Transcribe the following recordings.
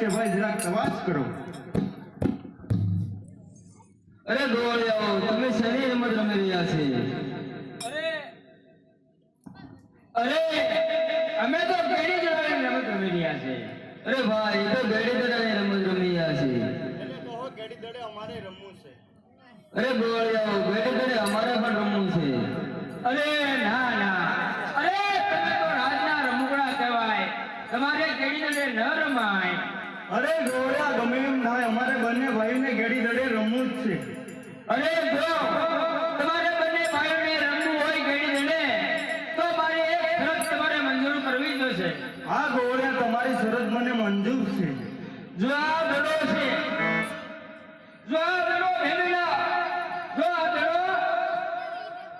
છે ભાઈ જરાક તપાસ કરો. અરે ગોળિયાઓ તમે શેની રમત રમી રહ્યા છે. અરે અમે તો કેડી જવાની રમત રમી રહ્યા છે. અરે ભાઈ તો ગેડી દડાની રમત રમી રહ્યા છે. અરે ગોળિયાઓ ગેડી દડે અમારે પણ રમવું છે. અરે ના ના. અરે તમે તો રાજના રમકડા કહેવાય. તમારે કેડી દડે ન રમાય. અરે ગોળ્યા ગમે એમ થાય અમારે બંને ભાઈને ઘડી દડે રમવું જ છે. અરે જો તમારે બંને ભાઈઓને રમવું હોય કેડી દડે તો મારે એક શરત તમારે મંજૂર કરવી જોશે આ ગોળ્યા તમારી શરત મને મંજૂર છે. જો આ દડો છે જો આ દડો ભેમીના જો આ દડો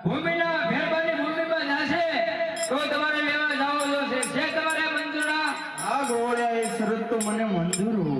ભૂમિના ભેરબાની ભૂમિમાં જશે તો તમારે મને મંજૂર હોય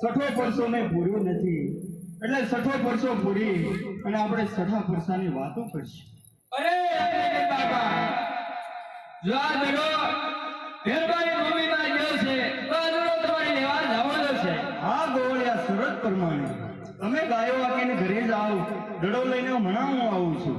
સઠો પરસો મેં પૂર્યું નથી. એટલે સઠો પરસો પૂરી અને આપણે સઠા પરસાની વાતો કરશું. અરે અરે બાબા. જો આ દડો ભેરબાની ભૂમિમાં ગયો છે તો દડો લેવા જવાનો છે હા ગોળિયા સુરત પ્રમાણે. તમે ગાયો વાગીને ઘરે જ આવું. દડો લઈને હમણાં હું આવું છું.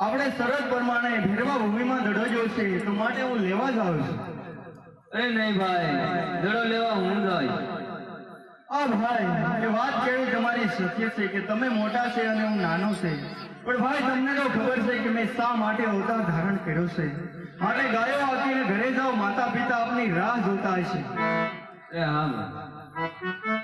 આપણે સરહદ પ્રમાણે ભેરવા ભૂમિમાં દડો જોશે તો માટે હું લેવા જ આવું છું. અરે નહીં ભાઈ દડો લેવા હું જાય આ ભાઈ એ વાત કેવી તમારી સત્ય છે કે તમે મોટા છે અને હું નાનો છે. પણ ભાઈ તમને તો ખબર છે કે મેં શા માટે અવતાર ધારણ કર્યો છે. માટે ગાયો આપીને ઘરે જાઓ માતા પિતા આપની રાહ જોતા હશે. અરે હા.